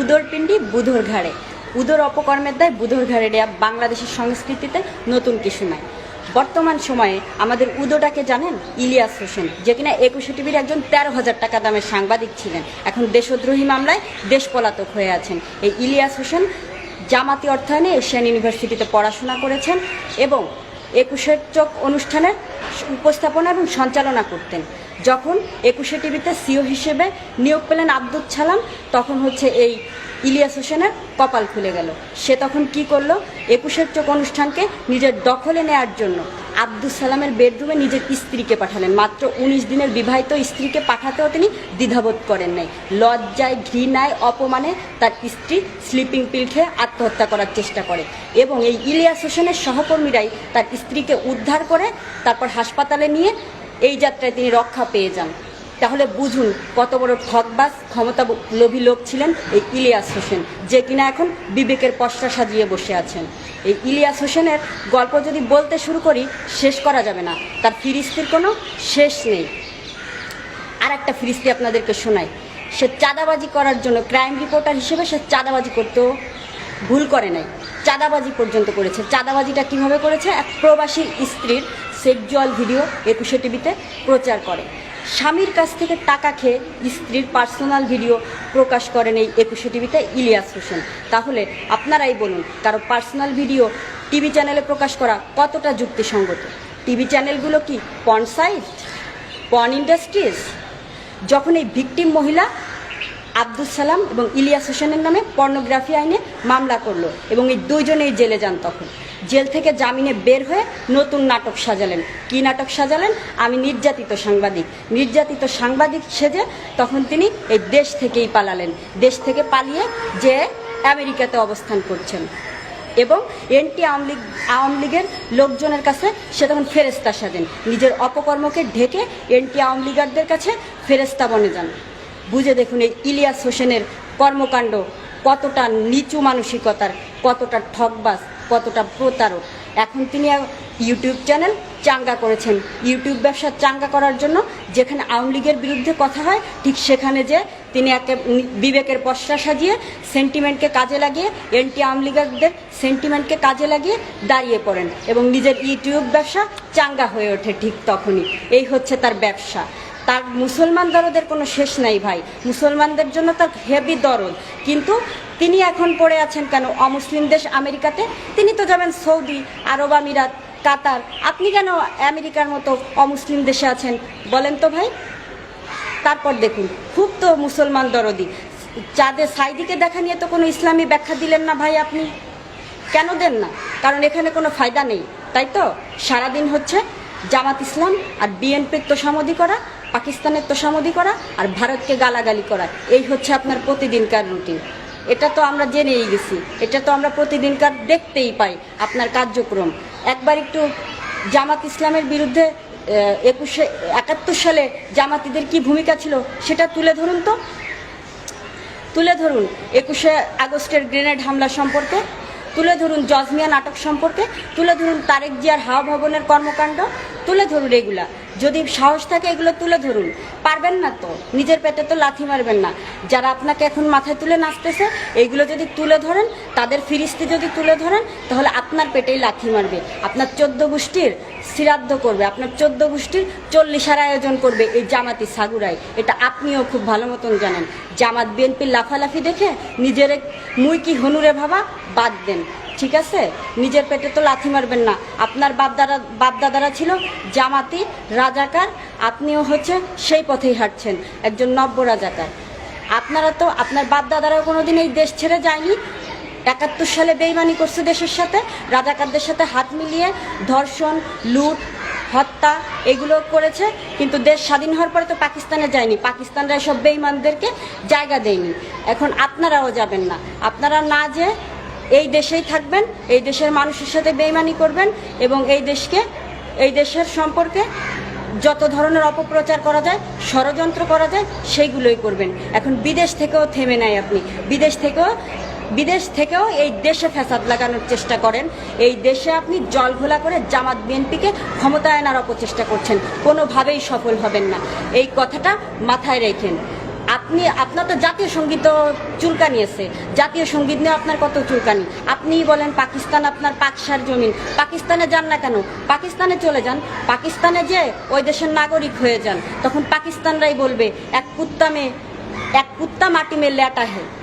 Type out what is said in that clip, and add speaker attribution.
Speaker 1: উদর পিণ্ডি বুধর ঘাড়ে উদর অপকর্মের দায় বুধর ঘাড়ে দেয়া বাংলাদেশের সংস্কৃতিতে নতুন কিছু নাই বর্তমান সময়ে আমাদের উদোটাকে জানেন ইলিয়াস হোসেন, যে কিনা একুশে টিভির একজন তেরো হাজার টাকা দামের সাংবাদিক ছিলেন। এখন দেশদ্রোহী মামলায় দেশ পলাতক হয়ে আছেন। এই ইলিয়াস হোসেন জামাতি অর্থায়নে এশিয়ান ইউনিভার্সিটিতে পড়াশোনা করেছেন এবং একুশের চোখ অনুষ্ঠানের উপস্থাপনা এবং সঞ্চালনা করতেন। যখন একুশে টিভিতে সিও হিসেবে নিয়োগ পেলেন আব্দুল ছালাম তখন হচ্ছে এই ইলিয়াস হোসেনের কপাল খুলে গেল। সে তখন কি করল? একুশের চোখ অনুষ্ঠানকে নিজের দখলে নেয়ার জন্য আব্দুল সালামের বেডরুমে নিজের স্ত্রীকে পাঠালেন। মাত্র উনিশ দিনের বিবাহিত স্ত্রীকে পাঠাতেও তিনি দ্বিধাবোধ করেন নাই। লজ্জায়, ঘৃণায়, অপমানে তার স্ত্রী স্লিপিং পিল খেয়ে আত্মহত্যা করার চেষ্টা করে এবং এই ইলিয়াস হোসেনের সহকর্মীরাই তার স্ত্রীকে উদ্ধার করে তারপর হাসপাতালে নিয়ে এই যাত্রায় তিনি রক্ষা পেয়ে যান। তাহলে বুঝুন কত বড় ঠকবাজ ক্ষমতা লোভী লোক ছিলেন এই ইলিয়াস হোসেন, যে কিনা এখন বিবেকের পশ্চা সাজিয়ে বসে আছেন। এই ইলিয়াস হোসেনের গল্প যদি বলতে শুরু করি, শেষ করা যাবে না। তার ফিরিস্তির কোনো শেষ নেই। আর একটা ফিরিস্তি আপনাদেরকে শোনাই। সে চাঁদাবাজি করার জন্য ক্রাইম রিপোর্টার হিসেবে সে চাঁদাবাজি করতেও ভুল করে নাই। চাঁদাবাজি পর্যন্ত করেছে। চাঁদাবাজিটা কীভাবে করেছে? এক প্রবাসী স্ত্রীর সেক্সুয়াল ভিডিও একুশে টিভিতে প্রচার করে। স্বামীর কাছ থেকে টাকা খেয়ে স্ত্রীর পার্সোনাল ভিডিও প্রকাশ করেন এই একুশে টিভিতে ইলিয়াস হোসেন। তাহলে আপনারাই বলুন, কারও পার্সোনাল ভিডিও টিভি চ্যানেলে প্রকাশ করা কতটা যুক্তিসঙ্গত? টিভি চ্যানেলগুলো কি পন সাইট পন ইন্ডাস্ট্রিজ যখন এই ভিকটিম মহিলা আব্দুল সালাম এবং ইলিয়াস হোসেনের নামে পর্নোগ্রাফি আইনে মামলা করল এবং এই দুইজনেই জেলে যান তখন। জেল থেকে জামিনে বের হয়ে নতুন নাটক সাজালেন। কি নাটক সাজালেন? আমি নির্যাতিত সাংবাদিক। নির্যাতিত সাংবাদিক সেজে তখন তিনি এই দেশ থেকেই পালালেন। দেশ থেকে পালিয়ে যে আমেরিকাতে অবস্থান করছেন। এবং এনটি আওয়ামী লীগ, আওয়ামী লীগের লোকজনের কাছে সে তখন ফেরেস্তা সাজেন। নিজের অপকর্মকে ঢেকে এনটি আওয়ামী লীগারদের কাছে ফেরেস্তা বনে যান। বুঝে দেখুন এই ইলিয়াস হোসেনের কর্মকাণ্ড কতটা নিচু মানসিকতার, কতটা ঠকবাজ কতটা প্রতারক। এখন তিনি ইউটিউব চ্যানেল চাঙ্গা করেছেন। ইউটিউব ব্যবসা চাঙ্গা করার জন্য যেখানে আওয়ামী লীগের বিরুদ্ধে কথা হয়, ঠিক সেখানে যে তিনি একে বিবেকের পশ্চা সাজিয়ে সেন্টিমেন্টকে কাজে লাগিয়ে, এনটি আওয়ামী লীগারদের সেন্টিমেন্টকে কাজে লাগিয়ে দাঁড়িয়ে পড়েন এবং নিজের ইউটিউব ব্যবসা চাঙ্গা হয়ে ওঠে ঠিক তখনই। এই হচ্ছে তার ব্যবসা। তার মুসলমান দরদের কোনো শেষ নাই ভাই। মুসলমানদের জন্য তার হেভি দরদ। কিন্তু তিনি এখন পড়ে আছেন কেন? অমুসলিম দেশ আমেরিকাতে। তিনি তো যাবেন সৌদি, আরব আমিরাত, কাতার। আপনি কেন আমেরিকার মতো অমুসলিম দেশে আছেন? বলেন তো ভাই। তারপর দেখুন, খুব তো মুসলমান দরদি। চাঁদে সাইদিকে দেখা নিয়ে তো কোনো ইসলামী ব্যাখ্যা দিলেন না ভাই আপনি। কেন দেন না? কারণ এখানে কোনো ফায়দা নেই, তাই তো? সারাদিন হচ্ছে জামাত ইসলাম আর বিএনপির তো তোষামদি করা। পাকিস্তানের তোষামদি করা আর ভারতকে গালাগালি করা। এই হচ্ছে আপনার প্রতিদিনকার রুটিন। এটা তো আমরা জেনেই গেছি। এটা তো আমরা প্রতিদিনকার দেখতেই পাই আপনার কার্যক্রম। একবার একটু জামাত ইসলামের বিরুদ্ধে একুশে, একাত্তর সালে জামাতিদের কি ভূমিকা ছিল সেটা তুলে ধরুন তো। তুলে ধরুন, একুশে আগস্টের গ্রেনেড হামলা সম্পর্কে। তুলে ধরুন জজমিয়া নাটক সম্পর্কে, তুলে ধরুন তারেক জিয়ার হাওয়া ভবনের কর্মকাণ্ড, তুলে ধরুন এগুলা। যদি সাহস থাকে এগুলো তুলে ধরুন। পারবেন না তো, নিজের পেটে তো লাথি মারবেন না। যারা আপনাকে এখন মাথায় তুলে নাচতেছে, এগুলো যদি তুলে ধরেন, তাদের ফিরিস্তি যদি তুলে ধরেন, তাহলে আপনার পেটেই লাথি মারবে। আপনার চোদ্দ গোষ্ঠীর শ্রাদ্ধ করবে। আপনার চোদ্দ গোষ্ঠীর চল্লিশার আয়োজন করবে এই জামাতি সাগুরাই। এটা আপনিও খুব ভালো মতন জানেন। জামাত বিএনপির লাফালাফি দেখে নিজের মুই কি হনুরে ভাবা বাদ দেন। ঠিক আছে? নিজের পেটে তো লাথি মারবেন না। আপনার বাপদাদা, বাপদাদারা ছিল জামাতি রাজাকার। আপনিও হচ্ছে সেই পথেই হাঁটছেন, একজন নব্য রাজাকার। আপনারা তো, আপনার বাপদাদারাও কোনোদিন এই দেশ ছেড়ে যায়নি। একাত্তর সালে বেইমানি করছে দেশের সাথে, রাজাকারদের সাথে হাত মিলিয়ে ধর্ষণ, লুট, হত্যা এগুলো করেছে, কিন্তু দেশ স্বাধীন হওয়ার পরে তো পাকিস্তানে যায়নি। পাকিস্তানরা সব বেইমানদেরকে জায়গা দেয়নি। এখন আপনারাও যাবেন না। আপনারা না যে এই দেশেই থাকবেন, এই দেশের মানুষের সাথে বেইমানি করবেন এবং এই দেশকে, এই দেশের সম্পর্কে যত ধরনের অপপ্রচার করা যায়, ষড়যন্ত্র করা যায়, সেইগুলোই করবেন। এখন বিদেশ থেকেও থেমে নেয় আপনি। বিদেশ থেকেও বিদেশ থেকেও এই দেশে ফ্যাসাদ লাগানোর চেষ্টা করেন। এই দেশে আপনি জল ঘোলা করে জামাত বিএনপিকে ক্ষমতায়নার অপচেষ্টা করছেন। কোনোভাবেই সফল হবেন না। এই কথাটা মাথায় রেখেন। আপনি, আপনার তো জাতীয় সংগীত চুলকানি আছে। জাতীয় সংগীত নিয়ে আপনার কত চুলকানি? আপনিই বলেন পাকিস্তান আপনার পাকসার জমিন। পাকিস্তানে যান না কেন? পাকিস্তানে চলে যান। পাকিস্তানে যে ওই দেশের নাগরিক হয়ে যান। তখন পাকিস্তানরাই বলবে, এক কুত্তা মে, এক কুত্তা মাটি মে লেটা হে